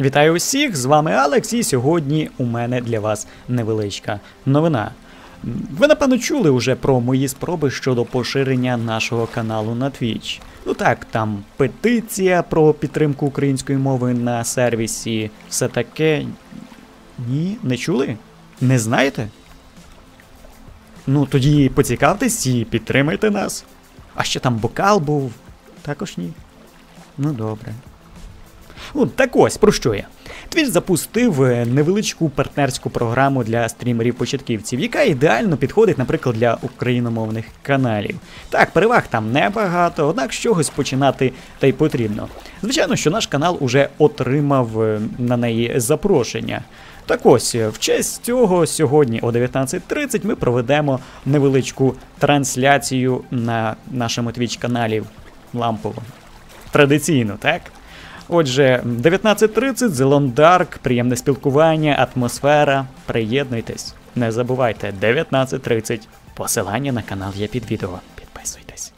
Вітаю усіх! З вами Алекс, і сьогодні у мене для вас невеличка новина. Ви напевно чули вже про мої спроби щодо поширення нашого каналу на Twitch. Ну так, там петиція про підтримку української мови на сервісі, все таке. Ні, не чули? Не знаєте? Ну тоді поцікавтесь і підтримайте нас. А ще там бокал був. Також ні. Ну добре. Ну, так ось, про що я? Twitch запустив е, невеличку партнерську програму для стрімерів-початківців, яка ідеально підходить, наприклад, для україномовних каналів. Так, переваг там небагато, однак з чогось починати та й потрібно. Звичайно, що наш канал уже отримав е, на неї запрошення. Так ось, е, в честь цього сьогодні о 19.30 ми проведемо невеличку трансляцію на нашому Twitch-каналі лампово. Традиційно, так? Отже, 19.30, Зелон Дарк, приємне спілкування, атмосфера. Приєднуйтесь. Не забувайте, 19.30. Посилання на канал є під відео. Підписуйтесь.